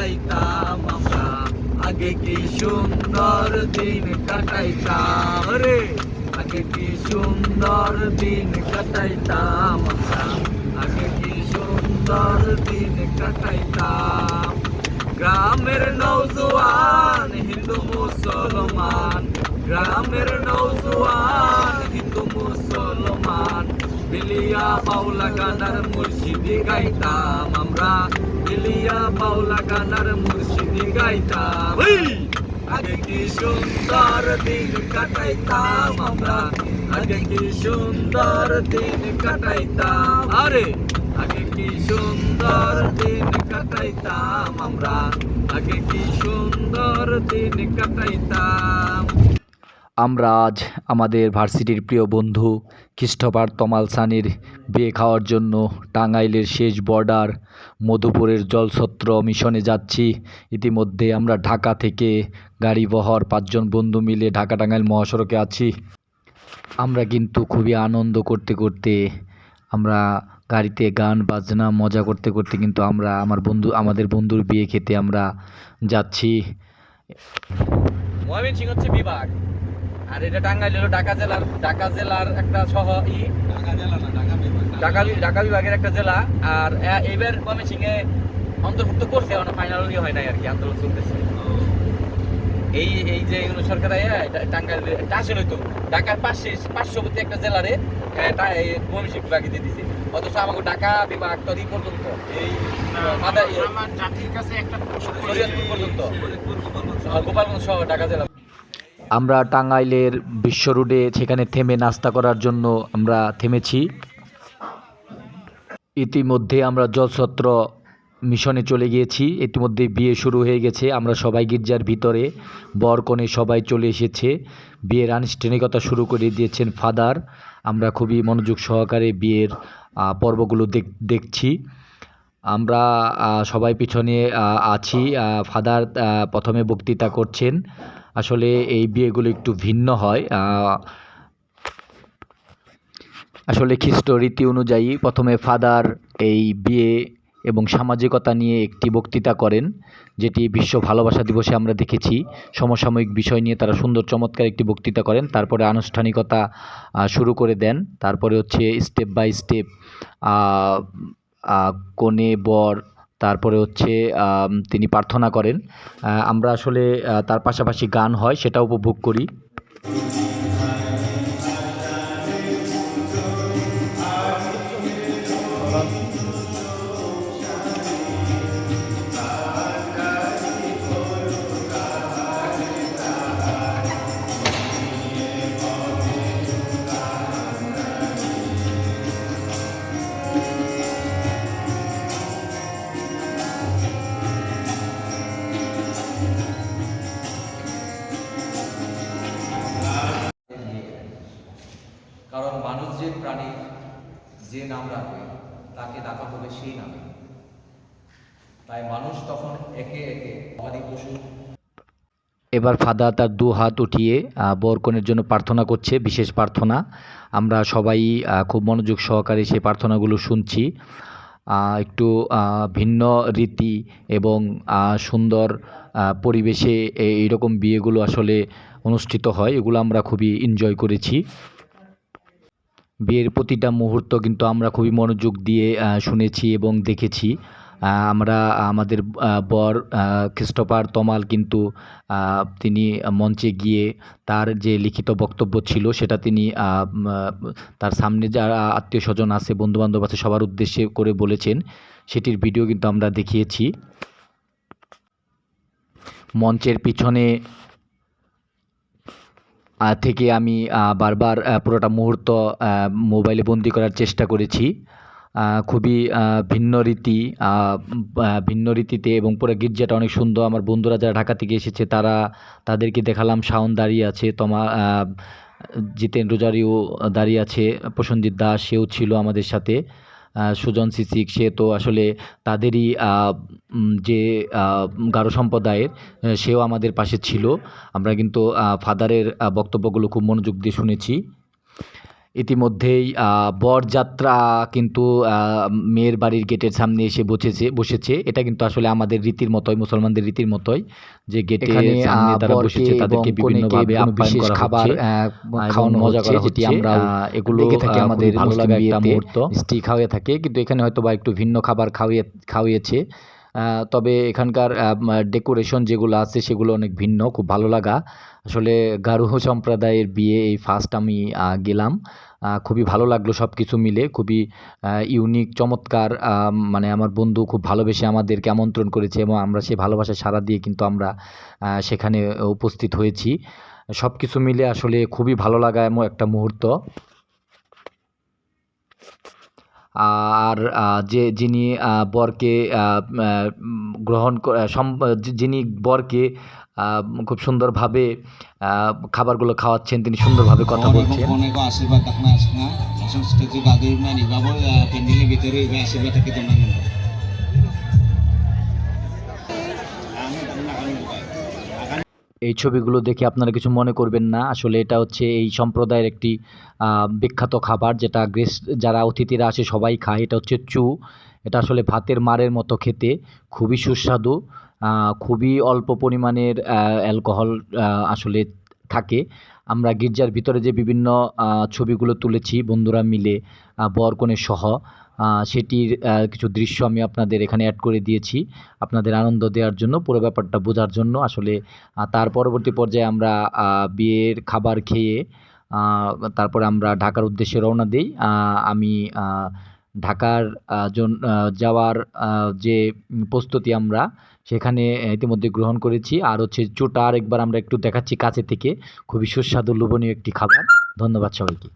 কাটাইতাম আমরা। আগে কি সুন্দর দিন কাটাইতাম? রে আগে কি সুন্দর দিন কাটাইতাম আমরা। আগে কি সুন্দর দিন কাটাইতাম? গ্রামের নৌজওয়ান হিন্দু মুসলমান। গ্রামের নৌজওয়ান হিন্দু মুসলমান। বিলিয়া বাউলা গানার মুর্শিদি গাইতাম আমরা। বিলিয়া বাউলা গানার মুর্শিদি গাইতাম! আগে কি সুন্দর দিন কাটাইতাম আমরা। আগে কি সুন্দর দিন কাটাইতাম। আরে! আগে কি সুন্দর দিন কাটাইতাম আমরা। আগে কি সুন্দর দিন কাটাইতাম। আমরা আজ আমাদের ভার্সিটির প্রিয় বন্ধু খ্রিস্টপার তমাল সানির বিয়ে খাওয়ার জন্য টাঙ্গাইলের শেষ বর্ডার মধুপুরের জলছত্র মিশনে যাচ্ছি। ইতিমধ্যে আমরা ঢাকা থেকে গাড়ি বহর পাঁচজন বন্ধু মিলে ঢাকা টাঙ্গাইল মহাসড়কে আছি। আমরা কিন্তু খুবই আনন্দ করতে করতে আমরা গাড়িতে গান, বাজনা, মজা করতে করতে কিন্তু আমরা আমার বন্ধু, আমাদের বন্ধুর বিয়ে খেতে আমরা যাচ্ছি। হচ্ছে বিভাগ। আর এটা টাঙ্গাইল হলো ঢাকা জেলার ঢাকা জেলার একটা সহ ই। ঢাকা বিভাগের একটা জেলা। আর ময়মনসিং এ অন্তর্ভুক্ত করছে ফাইনাল হয় নাই আর কি আন্দোলন চলতেছে। এই এই যে সরকার টাঙ্গাইল ঢাকার পাশে পার্শ্ববর্তী একটা জেলারে ময়মনসিং বিভাগে দিয়ে দিছে। অথচ আমাকে ঢাকা বিভাগ তো পর্যন্ত এই মাদার জাতির কাছে একটা পর্যন্ত। গোপালগঞ্জ সহ ঢাকা জেলা আমরা টাঙ্গাইলের বিশ্ব রোডে সেখানে থেমে নাস্তা করার জন্য আমরা থেমেছি। ইতিমধ্যে আমরা জলছত্র মিশনে চলে গিয়েছি। ইতিমধ্যে বিয়ে শুরু হয়ে গেছে। আমরা সবাই গির্জার ভিতরে, বরকনে সবাই চলে এসেছে। বিয়ের আনুষ্ঠানিকতা শুরু করে দিয়েছেন ফাদার। আমরা খুবই মনোযোগ সহকারে বিয়ের পর্বগুলো দেখ, দেখছি। আমরা সবাই পিছনে আছি। ফাদার প্রথমে বক্তৃতা করছেন। আসলে এই বিয়েগুলো একটু ভিন্ন হয়। আসলে খ্রিস্ট রীতি অনুযায়ী প্রথমে ফাদার এই বিয়ে এবং সামাজিকতা নিয়ে একটি বক্তৃতা করেন, যেটি বিশ্ব ভালোবাসা দিবসে আমরা দেখেছি। সমসাময়িক বিষয় নিয়ে তারা সুন্দর, চমৎকার একটি বক্তৃতা করেন। তারপরে আনুষ্ঠানিকতা শুরু করে দেন। তারপরে হচ্ছে স্টেপ বাই স্টেপ কনে, বর, তারপরে হচ্ছে তিনি প্রার্থনা করেন। আমরা আসলে তার পাশাপাশি গান হয় সেটা উপভোগ করি। যে প্রাণী, যে নাম রাখবে, তাকে ডাকা হবে সেই নামে। তাই মানুষ তখন একে একে গবাদি পশু এবার ফাদা তার দু হাত উঠিয়ে বরকনের জন্য প্রার্থনা করছে, বিশেষ প্রার্থনা। আমরা সবাই খুব মনোযোগ সহকারে সেই প্রার্থনাগুলো শুনছি। একটু ভিন্ন রীতি এবং সুন্দর পরিবেশে এইরকম বিয়েগুলো আসলে অনুষ্ঠিত হয়। এগুলো আমরা খুবই এনজয় করেছি। বিয়ের প্রতিটা মুহূর্ত কিন্তু আমরা খুবই মনোযোগ দিয়ে শুনেছি এবং দেখেছি। আমরা, আমাদের বর খ্রিস্টোফার তমাল কিন্তু তিনি মঞ্চে গিয়ে তার যে লিখিত বক্তব্য ছিল, সেটা তিনি তার সামনে যারা আত্মীয় স্বজন আছে, বন্ধুবান্ধব আছে, সবার উদ্দেশ্যে করে বলেছেন। সেটির ভিডিও কিন্তু আমরা দেখিয়েছি। মঞ্চের পিছনে থেকে আমি বারবার পুরোটা মুহূর্ত মোবাইলে বন্দি করার চেষ্টা করেছি। খুবই ভিন্ন রীতি ভিন্ন রীতিতে এবং পুরো গির্জাটা অনেক সুন্দর। আমার বন্ধুরা যারা ঢাকা থেকে এসেছে তারা তাদেরকে দেখালাম শাওন দাঁড়িয়ে আছে তোমা আহ, জিতেন রোজারিও দাঁড়িয়ে আছে প্রসঞ্জিৎ দাস সেও ছিল আমাদের সাথে। সুজন সিসিক, সে তো আসলে তাদেরই যে গারো সম্প্রদায়ের সেও আমাদের পাশে ছিল। আমরা কিন্তু ফাদারের বক্তব্যগুলো খুব মনোযোগ দিয়ে শুনেছি। ইতিমধ্যেই বরযাত্রা কিন্তু মেয়ের বাড়ির গেটের সামনে এসে বসেছে বসেছে। এটা কিন্তু আসলে আমাদের রীতির মতোই মুসলমানদের রীতির মতোই যে গেটে সামনে তারা বসেছে তাদেরকে এবং বিভিন্ন কনেকে ভাবে কোনো আপ্যায়ন বিশেষ খাবার, খাওয়ানো মজা করা যেটি হচ্ছে। আমরা এগুলো দেখে থাকি আমাদের ভালো লাগা একটা মুহূর্ত। মিষ্টি খাওয়িয়ে থাকে কিন্তু এখানে হয়তো বা একটু ভিন্ন খাবার খাওয়িয়ে খাওয়িয়েছে তবে এখানকার ডেকোরেশন যেগুলো আছে সেগুলো অনেক ভিন্ন, খুব ভালো লাগা। আসলে গারো সম্প্রদায়ের বিয়ে এই ফার্স্ট আমি গেলাম। খুবই ভালো লাগল সব কিছু মিলে, খুবই ইউনিক চমৎকার মানে আমার বন্ধু খুব ভালোবেসে আমাদেরকে আমন্ত্রণ করেছে এবং আমরা সেই ভালোবাসা সাড়া দিয়ে কিন্তু আমরা সেখানে, উপস্থিত হয়েছি। সব কিছু মিলে আসলে খুবই ভালো লাগা এমন একটা মুহূর্ত। আর যে যিনি বরকে গ্রহণ যিনি বরকে খুব সুন্দরভাবে খাবারগুলো খাওয়াচ্ছেন তিনি সুন্দরভাবে কথা বলছেন। আশীর্বাদ আশীর্বাদ থাকে এই ছবিগুলো দেখে আপনারা কিছু মনে করবেন না। আসলে এটা হচ্ছে এই সম্প্রদায়ের একটি বিখ্যাত খাবার যেটা গ্রেস যারা অতিথিরা আসে সবাই খায়। এটা হচ্ছে চু। এটা আসলে ভাতের মারের মতো খেতে। খুবই সুস্বাদু। খুবই অল্প পরিমাণের অ্যালকোহল আসলে থাকে। আমরা গির্জার ভিতরে যে বিভিন্ন ছবিগুলো তুলেছি বন্ধুরা মিলে আহ, বর কনের সহ সেটির কিছু দৃশ্য আমি আপনাদের এখানে অ্যাড করে দিয়েছি। আপনাদের আনন্দ দেওয়ার জন্য, পুরো ব্যাপারটা বোঝার জন্য। আসলে তার পরবর্তী পর্যায়ে আমরা বিয়ের খাবার খেয়ে তারপরে আমরা ঢাকার উদ্দেশ্যে রওনা দিই। আমি ঢাকার যাওয়ার যে প্রস্তুতি আমরা, সেখানে ইতিমধ্যে গ্রহণ করেছি। আর হচ্ছে চুটা আরেকবার আমরা একটু দেখাচ্ছি কাছে থেকে। খুবই সুস্বাদু, লোভনীয় একটি খাবার। ধন্যবাদ সবাইকে।